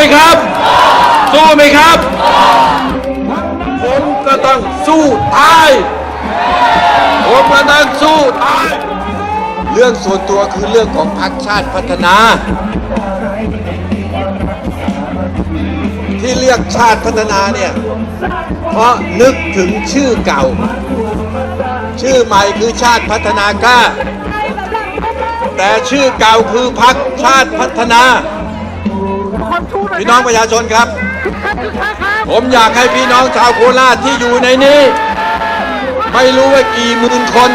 ไหมครับ สู้ไหมครับ ผมก็ต้องสู้ตายผมก็ต้องสู้ตายเรื่องส่วนตัวคือเรื่องของพรรคชาติพัฒนา ที่เรียกชาติพัฒนาเนี่ย เพราะนึกถึงชื่อเก่า ชื่อใหม่คือชาติพัฒนากล้า แต่ชื่อเก่าคือพรรคชาติพัฒนา พี่น้องประชาชนครับ ผมอยากให้พี่น้องชาวโคราชที่อยู่ในนี้ ไม่รู้ว่ากี่หมื่นคน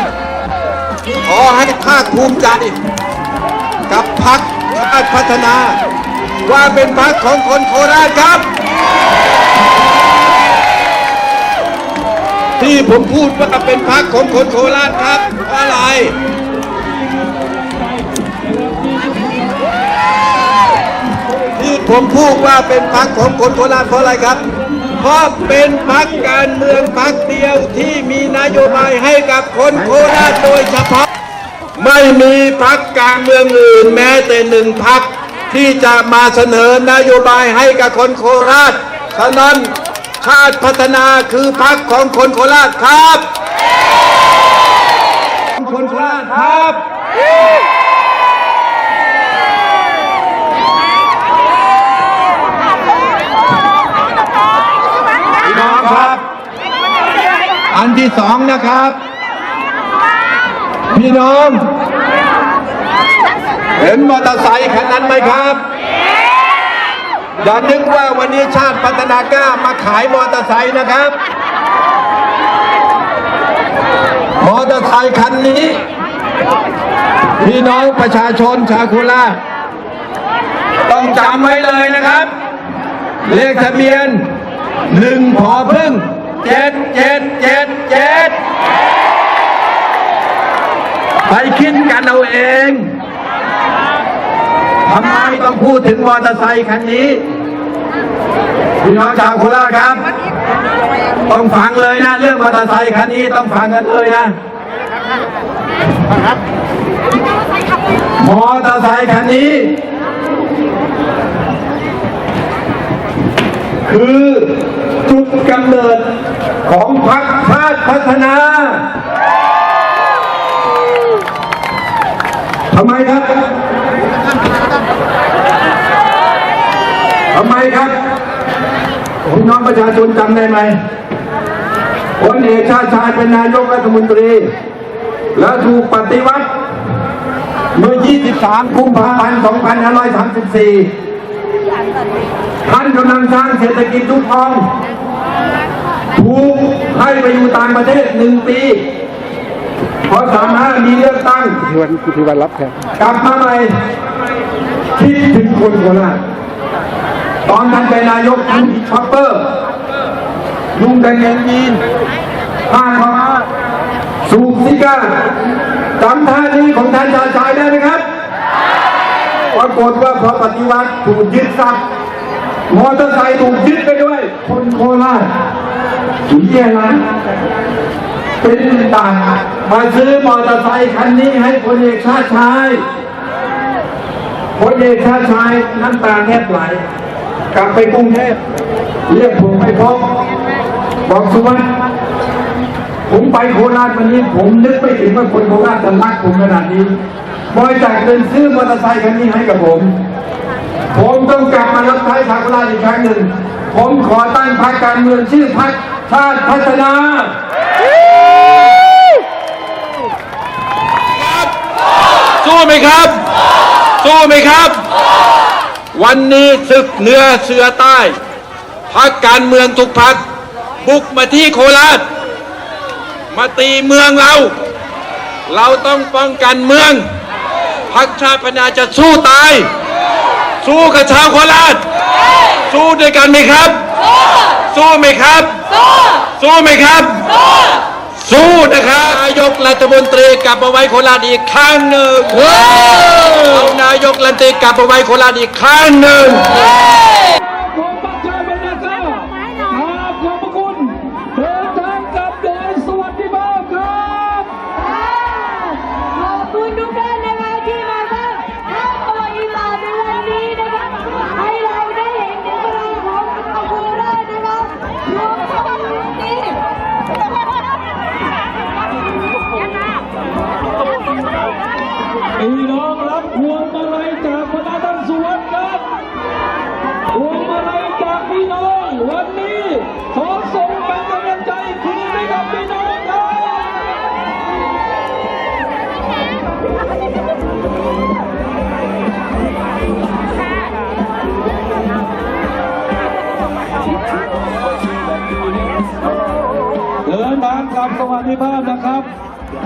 ขอให้ภาคภูมิใจ กับพรรคชาติพัฒนา ว่าเป็นพรรคของคนโคราชครับ ที่ผมพูดว่าเป็นพรรคของคนโคราชครับเพราะอะไร ผมพูดว่าเป็นพรรคของคนโคราชเพราะอะไรครับ เพราะเป็นพรรคการเมืองพรรคเดียวที่มีนโยบายให้กับคนโคราชโดยเฉพาะ ไม่มีพรรคการเมืองอื่นแม้แต่หนึ่งพรรคที่จะมาเสนอนโยบายให้กับคนโคราช ฉะนั้นชาติพัฒนาคือพรรคของคนโคราชครับ คนโคราชครับ พี่น้องครับ อัน ที่สองนะครับ พี่น้อง เห็นมอเตอร์ไซค์คันนั้นไหมครับอย่านึกว่าวันนี้ชาติพัฒนากล้ามาขายมอเตอร์ไซค์นะครับ มอเตอร์ไซค์คันนี้ พี่น้องประชาชนชาวโคราต้องจำไว้เลยนะครับ เลขทะเบียนหนึ่งพอพึ่ง เจ็ดเจ็ดเจ็ดเจ็ดไปคิดกันเอาเองทำไมต้องพูดถึงมอเตอร์ไซค์คันนี้พี่น้องชาวโคราชครับ ต้องฟังเลยนะ เรื่องมอเตอร์ไซค์คันนี้ต้องฟังกันเลยนะมอเตอร์ไซค์คันนี้ คือ จุดกำเนิดของพรรคชาติพัฒนาทำไมครับทำไมครับพี่น้องประชาชนจำได้ไหมพลเอกชาติชายเป็นนายกรัฐมนตรี แล้วถูกปฏิวัติเมื่อ 23 กุมภาพันธ์ 2534 กำลังสร้างเศรษฐกิจทุกทองถูกให้ไปอยู่ต่างประเทศหนึ่งปีพอสามห้ามีเลือกตั้งที่วันที่วันรับแทนกลับมาใหม่คิดถึงคนโคราชตอนท่านเป็นนายกท่านมีช็อปเปอร์ลุงแดงเกงยีนผ้าขาวม้าสูบซิก้าจำท่านี้ของท่านชาติชายได้ไหมครับปรากฏว่าพอปฏิวัติถูกยึดทรัพย์ มอเตอร์ไซค์ถูกยึดไปด้วย คนโคราชถึงแย่นะเป็นต่างมาซื้อมอเตอร์ไซค์คันนี้ให้พลเอกชาติชายพลเอกชาติชายน้ำตาแทบไหล กลับไปกรุงเทพเรียกผมไปพบบอกสุวรรณผมไปโคราชวันนี้ ผมนึกไม่ถึงว่าคนโคราชจะรักผมขนาดนี้บอยจากเงินซื้อมอเตอร์ไซค์คันนี้ให้กับผม ผมต้องกลับมารับใช้ชาวโคราชอีกครั้งหนึ่ง ผมขอตั้งพรรคการเมืองชื่อพรรคชาติพัฒนาสู้ไหมครับ สู้ไหมครับ วันนี้ศึกเหนือเสือใต้พักการเมืองทุกพักบุกมาที่โคราช มาตีเมืองเรา เราต้องป้องกันเมือง พักชาติพัฒนาจะสู้ตาย สู้กับชาวโคราช สู้ด้วยกันไหมครับ สู้ไหมครับ สู้ไหมครับ สู้นะครับนายกรัฐมนตรีกลับมาไว้โคราชอีกครั้งหนึ่งเอานายกรัฐมนตรีกลับมาไว้โคราชอีกครั้งหนึ่ง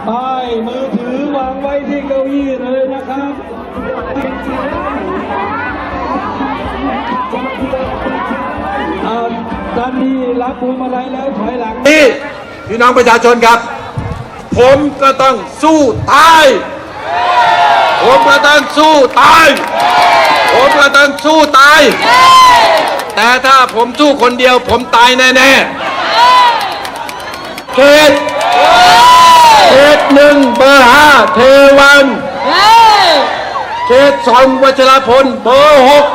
ป้ายมือถือวางไว้ที่เก้าอี้เลยนะครับท่านที่รับพวงมาลัยแล้วถอยหลังนี่พี่น้องประชาชนครับ ผมก็ต้องสู้ตาย ผมก็ต้องสู้ตาย ผมก็ต้องสู้ตาย แต่ถ้าผมสู้คนเดียว ผมตายแน่ๆเขต หนึ่งเบอร์ห้าเทวันเขตสองวัชรพลเบอร์หก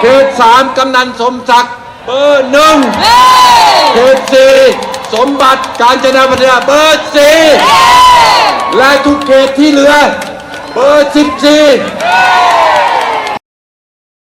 เขตสามกำนันสมศักดิ์เบอร์หนึ่งเขตสี่สมบัติการจนาพัฒนาเบอร์สี่และทุกเขตที่เหลือ เบอร์สิบสี่